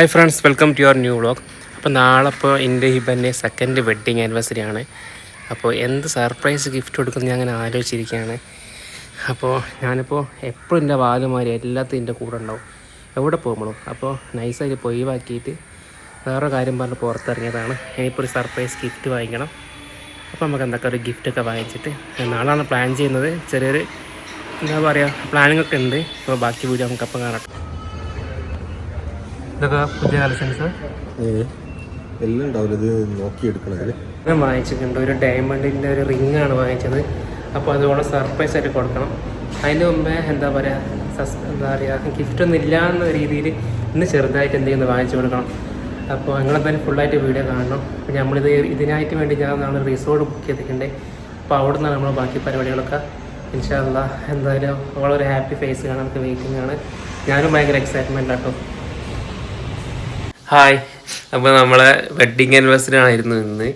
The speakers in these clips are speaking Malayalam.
Hi friends welcome to your new vlog അപ്പോൾ നാളെ ഇപ്പോൾ എന്റെ ഹിബന്റെ സെക്കൻഡ് വെഡ്ഡിങ് ആനിവേഴ്സറി ആണ്. അപ്പോൾ എന്ത് സർപ്രൈസ് ഗിഫ്റ്റ് കൊടുക്കുന്നു ഞാൻ അങ്ങനെ ആലോചിച്ചിരിക്കുകയാണ്. അപ്പോൾ ഞാനിപ്പോൾ എപ്പോഴും എന്റെ വാലുമാരി എല്ലാത്തും എന്റെ കൂടെ ഉണ്ടാവും. എവിടെ പോകുമ്പോഴും. അപ്പോൾ നൈസായിട്ട് ഇപ്പോൾ ഒഴിവാക്കിയിട്ട് വേറെ കാര്യം പറഞ്ഞ് പുറത്തിറങ്ങിയതാണ്. ഇനിയിപ്പോൾ ഒരു സർപ്രൈസ് ഗിഫ്റ്റ് വാങ്ങിക്കണം. അപ്പോൾ നമുക്ക് എന്തൊക്കെ ഒരു ഗിഫ്റ്റൊക്കെ വാങ്ങിച്ചിട്ട് നാളാണ് പ്ലാൻ ചെയ്യുന്നത്. ചെറിയൊരു എന്താ പറയുക പ്ലാനിങ്ങൊക്കെ ഉണ്ട്. അപ്പോൾ ബാക്കി വീഡിയോ നമുക്കപ്പം കാണട്ടെ കാണാം. ഇതൊക്കെ പുതിയ കളക്ഷൻസ് എല്ലാം ഉണ്ടാവില്ല. ഇത് നോക്കിയെടുക്കണത്. ഞാൻ വാങ്ങിച്ചിട്ടുണ്ട്. ഒരു ഡയമണ്ടിന്റെ ഒരു റിംഗ് ആണ് വാങ്ങിച്ചത്. അപ്പോൾ അതുപോലെ സർപ്രൈസ് ആയിട്ട് കൊടുക്കണം. അതിന് മുമ്പേ എന്താ പറയുക സസ് എന്താ പറയുക ഗിഫ്റ്റ് ഒന്നും ഇല്ല എന്ന രീതിയിൽ ഇന്ന് ചെറുതായിട്ട് എന്തെങ്കിലും വാങ്ങിച്ചു കൊടുക്കണം. അപ്പോൾ നിങ്ങളെന്തായാലും ഫുള്ളായിട്ട് വീഡിയോ കാണണം. അപ്പോൾ നമ്മളിത് ഇതിനായിട്ട് വേണ്ടി ഞാൻ നാളെ റിസോർട്ട് ബുക്ക് ചെയ്തിട്ടുണ്ട്. അപ്പോൾ അവിടെ നിന്നാണ് നമ്മൾ ബാക്കി പരിപാടികളൊക്കെ. ഇൻഷാല്ല എന്തായാലും അവളൊരു ഹാപ്പി ഫേസ് കാണാൻ നമുക്ക് വെയിറ്റിംഗ് ആണ്. ഞാനും ഭയങ്കര എക്സൈറ്റ്മെന്റ് ആട്ടോ. ഹായ്. അപ്പോൾ നമ്മളെ വെഡ്ഡിങ് ആനിവേഴ്സറി ആയിരുന്നു ഇന്ന്.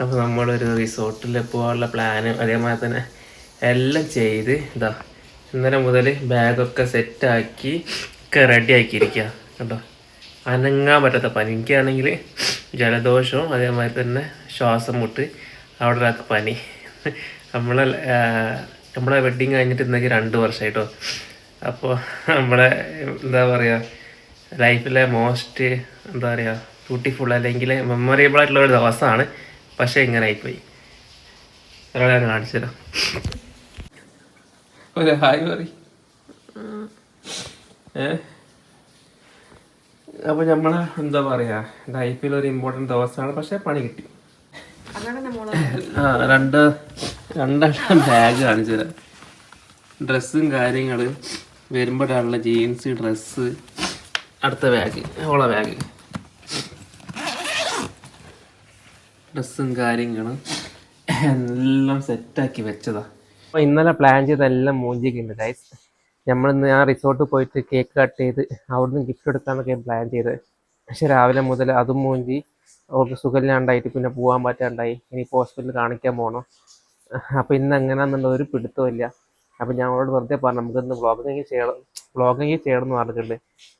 അപ്പോൾ നമ്മളൊരു റിസോർട്ടിൽ പോകാനുള്ള പ്ലാന് അതേമാതിരി തന്നെ എല്ലാം ചെയ്ത് ഇതാ ഇന്നലെ മുതൽ ബാഗൊക്കെ സെറ്റാക്കി ഒക്കെ റെഡി ആക്കിയിരിക്കുക കേട്ടോ അനങ്ങാൻ പറ്റാത്ത പനി. എനിക്കാണെങ്കിൽ ജലദോഷവും അതേമാതിരി തന്നെ ശ്വാസം മുട്ട് അവിടെ ഒരാൾക്ക് പനി. നമ്മളെ നമ്മളെ വെഡ്ഡിങ് കഴിഞ്ഞിട്ട് ഇന്നേക്ക് രണ്ട് വർഷമായിട്ടോ അപ്പോൾ നമ്മളെ എന്താ പറയുക ലൈഫിലെ മോസ്റ്റ് എന്താ പറയുക ബ്യൂട്ടിഫുൾ അല്ലെങ്കിൽ മെമ്മറബിൾ ആയിട്ടുള്ള ഒരു ദിവസമാണ്. പക്ഷേ ഇങ്ങനെ ആയിപ്പോയി. ഒരാളെ ഞാൻ കാണിച്ചു തരാം. ഒരു ഹായ് പറ അപ്പോൾ നമ്മൾ എന്താ പറയാ ലൈഫിൽ ഒരു ഇമ്പോർട്ടന്റ് ദിവസമാണ്. പക്ഷേ പണി കിട്ടി. ആ രണ്ട് രണ്ടെണ്ണം ബാഗ് കാണിച്ചു തരാം. ഡ്രസ്സും കാര്യങ്ങളും വരുമ്പോഴാണുള്ള ജീൻസ് ഡ്രസ്സ് അടുത്ത ബാഗ് ഓള ബാഗ് ഡ്രസ്സും കാര്യങ്ങളും എല്ലാം സെറ്റാക്കി വെച്ചതാ. അപ്പോൾ ഇന്നലെ പ്ലാൻ ചെയ്തെല്ലാം മൂഞ്ചിക്കുണ്ട് ഗൈസ് നമ്മളിന്ന് ആ റിസോർട്ടിൽ പോയിട്ട് കേക്ക് കട്ട് ചെയ്ത് അവിടുന്ന് ഗിഫ്റ്റ് എടുക്കാന്നൊക്കെ പ്ലാൻ ചെയ്തത് പക്ഷെ രാവിലെ മുതൽ അതും മൂഞ്ചി. അവർക്ക് സുഖമില്ലാണ്ടായിട്ട് പിന്നെ പോകാൻ പറ്റാണ്ടായി. ഇനി ഹോസ്പിറ്റലിൽ കാണിക്കാൻ പോകണം അപ്പോൾ ഇന്ന് എങ്ങനെയാണെന്നുള്ള ഒരു പിടുത്തമില്ല അപ്പോൾ ഞാൻ അവളോട് വെറുതെ പറഞ്ഞു നമുക്കിന്ന് ബ്ലോഗിങ് ചെയ്യണം. വ്ളോഗിങ് ചെയ്യണം എന്ന് പറഞ്ഞിട്ടുണ്ട്.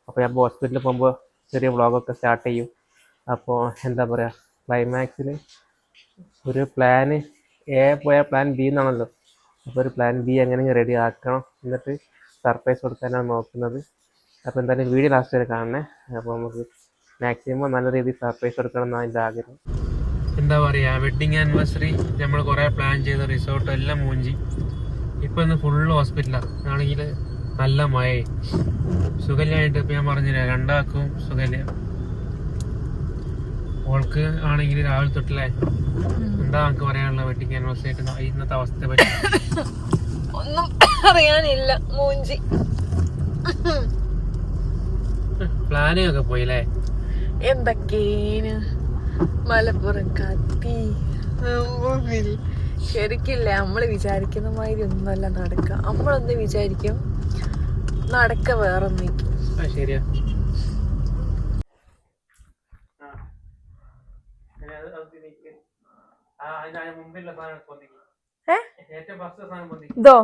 അപ്പോൾ ഞാൻ ഹോസ്പിറ്റലിൽ പോകുമ്പോൾ ചെറിയ വ്ളോഗൊക്കെ സ്റ്റാർട്ട് ചെയ്യും. അപ്പോൾ എന്താ പറയുക ക്ലൈമാക്സിൽ ഒരു പ്ലാന് എ പോയ പ്ലാൻ ബി എന്നാണല്ലോ. അപ്പോൾ ഒരു പ്ലാൻ ബി എങ്ങനെ റെഡി ആക്കണം എന്നിട്ട് സർപ്രൈസ് കൊടുക്കാനാണ് നോക്കുന്നത്. അപ്പോൾ എന്തായാലും വീഡിയോ ലാസ്റ്റ് വരെ കാണണേ. അപ്പോൾ നമുക്ക് മാക്സിമം നല്ല രീതിയിൽ സർപ്രൈസ് കൊടുക്കണം എന്നാണ് എന്റെ ആഗ്രഹം. എന്താ പറയുക വെഡ്ഡിങ് ആനിവേഴ്സറി നമ്മൾ കുറേ പ്ലാൻ ചെയ്ത റിസോർട്ട് എല്ലാം മൂഞ്ചി. ഇപ്പോൾ ഇന്ന് ഫുള്ള് ഹോസ്പിറ്റലാണ് ആണെങ്കിൽ നല്ല മഴ സുഖല്യായിട്ട് ഇപ്പൊ ഞാൻ പറഞ്ഞില്ല രണ്ടാക്കും സുഖല്യ ഓൾക്ക് ആണെങ്കിൽ രാവിലെ തൊട്ടില്ലേ? എന്താ നമുക്ക് പറയാനുള്ള വെഡിങ് ആനിവേഴ്സറി ആയിട്ട്? ഇന്നത്തെ അവസ്ഥയെ പറ്റി. ഒന്നും അറിയാനില്ല മൂഞ്ചി. പ്ലാനിങ് ഒക്കെ പോയില്ലേ? എന്തൊക്കെയാണ് മലപ്പുറം കത്തി ശരിക്കില്ല? നമ്മൾ വിചാരിക്കുന്ന മാതിരി ഒന്നുമല്ല നടക്കുക. നമ്മളൊന്ന് വിചാരിക്കും നടക്ക വേറെ ആ ശരിയാ. ഇതോ.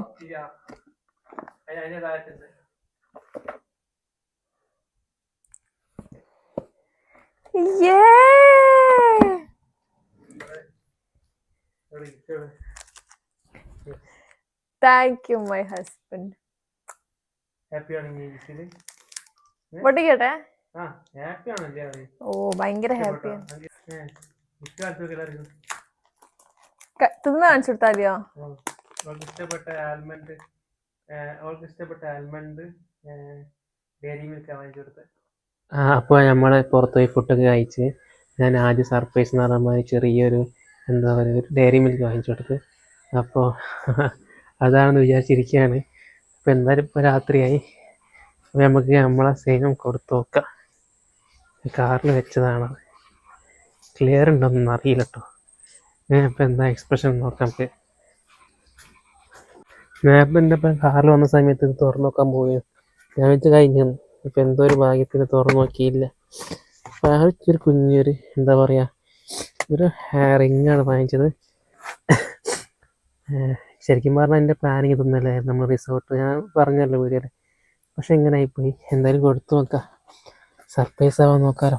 Thank you my husband happy ആണ് ഈ ഇതിൽ പൊട്ടിക്കട്ടെ? അവർ ഓ ഭയങ്കര ഹാപ്പിയാണ് ഗിഫ്റ്റ് കാണിച്ചു എല്ലാവർക്കും. തിന്ന് കാണിച്ചു കൊടുത്താ മതിയോ? അവൾക്ക് ഇഷ്ടപ്പെട്ട ആൽമണ്ട് അവൾക്ക് ഇഷ്ടപ്പെട്ട ആൽമണ്ട് ഡയറി മിൽക്ക് വാങ്ങിച്ചു കൊടുത്തത് ആ അപ്പോൾ നമ്മൾ പുറത്ത് പോയി ഫുഡൊക്കെ കഴിച്ച് ഞാൻ ആദ്യം സർപ്രൈസ് എന്ന് പറഞ്ഞ മാതിരി ചെറിയൊരു എന്താ പറയുക ഒരു ഡയറി മിൽക്ക് വാങ്ങിച്ചു കൊടുത്ത്. അപ്പോൾ അതാണെന്ന് വിചാരിച്ചിരിക്കുകയാണ്. അപ്പോൾ എന്തായാലും ഇപ്പോൾ രാത്രിയായി. അപ്പോൾ നമുക്ക് നമ്മളെ സ്നേഹം കൊടുത്തു നോക്കാം. കാറിൽ വെച്ചതാണ്? ക്ലിയർ ഉണ്ടോന്നൊന്നും അറിയില്ല കേട്ടോ അപ്പം എന്താ എക്സ്പ്രഷൻ നോക്കാം നമുക്ക്. മാപ്പിന്റെ ഇപ്പം കാറിൽ വന്ന സമയത്ത് ഇത് തുറന്നു നോക്കാൻ പോവുകയാണ്. ഞാൻ വെച്ച് കഴിഞ്ഞു. ഇപ്പം എന്തോ ഒരു ഭാഗ്യത്തിന് തുറന്നു നോക്കിയില്ല. അപ്പം ആ ഒരു കുഞ്ഞൊരു എന്താ പറയുക ഒരു റിങ്ങാണ് വാങ്ങിച്ചത്. ശരിക്കും പറഞ്ഞാൽ എന്റെ പ്ലാനിങ് ഇതൊന്നുമല്ലായിരുന്നു. നമ്മൾ റിസോർട്ട് ഞാൻ പറഞ്ഞല്ലോ വീഡിയോയിൽ പക്ഷെ ഇങ്ങനെ ആയിപ്പോയി എന്തായാലും കൊടുത്തു നോക്കാം. സർപ്രൈസ് ആവാൻ നോക്കാലോ.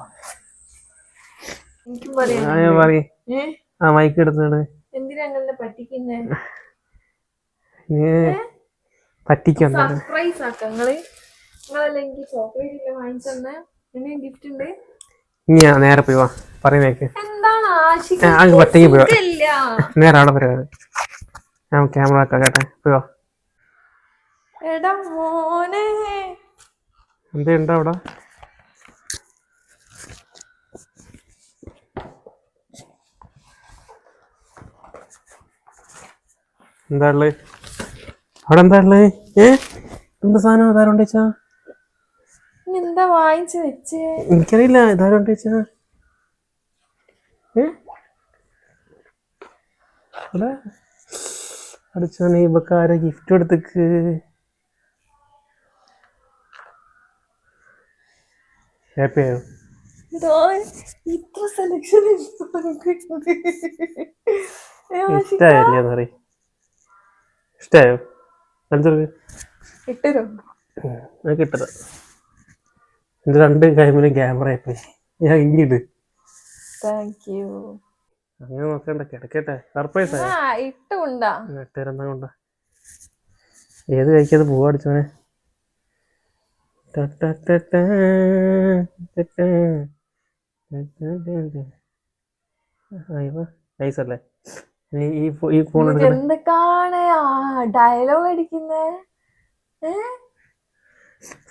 ആ, പറയാം. ഞാൻ പറയ്. ആ മൈക്ക് എടുത്തോണ്ട്. പറ്റിക്കാൻ സർപ്രൈസ് ആക്ക. ഞാൻ നേരെ പോയി വാ. പറയുന്നേക്ക് എന്താണ് ഒറ്റയ്ക്ക് പോയി നേരെ അവിടെ പരിപാടി. ഞാൻ ക്യാമറ ആക്കാം കേട്ടെ. പോയോ എടാ മോനെ. എന്തുണ്ടോ അവിടെ? എന്താ ഉള്ളത് അവിടെ എന്താ ഉള്ളത് ഏ? എന്ത് സാധനം? ഇതാരോണ്ട് വെച്ചാ? ഇനി എന്താ വാങ്ങിച്ചു വെച്ചേ? എനിക്കറിയില്ല. ഇതാരോണ്ട് വെച്ചാ? ഏ? അവിടെ അടിച്ചോനെ ഇവക്ക് ആരോ ഗിഫ്റ്റ് എടുത്തേക്ക് ഹാപ്പിയായോ ഇത്ര സെലക്ഷൻ ഇഷ്ടായില്ലേ ഇഷ്ടായോ? എന്തൊരു ഇട്ടരോ? രണ്ട് കൈമിലും ക്യാമറ ഞാൻ ഇങ്ങിട്ട് താങ്ക് യു. അങ്ങനെ നോക്കണ്ട കിടക്കട്ടെ. സർപ്രൈസ് വെട്ടേരെന്നാ കൊണ്ട. ഏത് കഴിക്കാതെ പോവാടിച്ചോനെ നൈസ് അല്ലേ ഈ ഫോൺ എന്തൊക്കെയാണ് ഡയലോഗ് അടിക്കുന്നേ?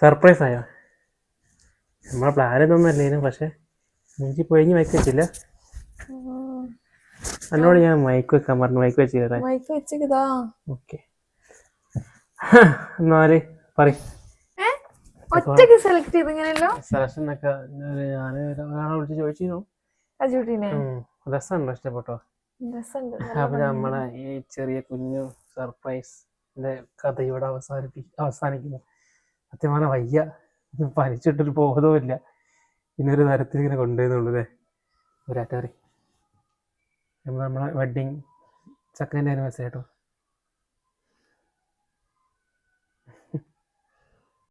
സർപ്രൈസ് ആയോ നമ്മളെ പ്ലാൻ ഇതൊന്നും അല്ലേനും പക്ഷെ മുഞ്ചി പോയി വെച്ചില്ല എന്നോട് ഞാൻ മൈക്ക് വെക്കാൻ പറഞ്ഞു. മൈക്ക് വെച്ചില്ലേ മൈക്ക് വെച്ചതാ ഓക്കേ എന്നാൽ പറ. ഒറ്റയ്ക്ക് സെലക്ട് ചെയ്തിങ്ങനല്ലോ സെലക്ഷൻ ഒക്കെ ഞാൻ ഒരാളെ വിളിച്ച് ചോദിച്ചിരുന്നു. അജൂട്ടിനെ. രസമുണ്ടോ ഇഷ്ടപ്പെട്ടോ? അപ്പൊ നമ്മളെ ഈ ചെറിയ കുഞ്ഞു സർപ്രൈസ് കഥ ഇവിടെ അവസാനിപ്പി അവസാനിക്കുന്നു. സത്യമാണ്? വയ്യ. പനിച്ചിട്ടൊരു ബോധവും ഇല്ല ഇന്നൊരു തരത്തിൽ ഇങ്ങനെ കൊണ്ടുവരുന്നുള്ളൂ അല്ലേ? ഒരാറ്ററി നമ്മൾ നമ്മളെ വെഡ്ഡിങ് സെക്കൻഡ് ആനിവേഴ്സറി കേട്ടോ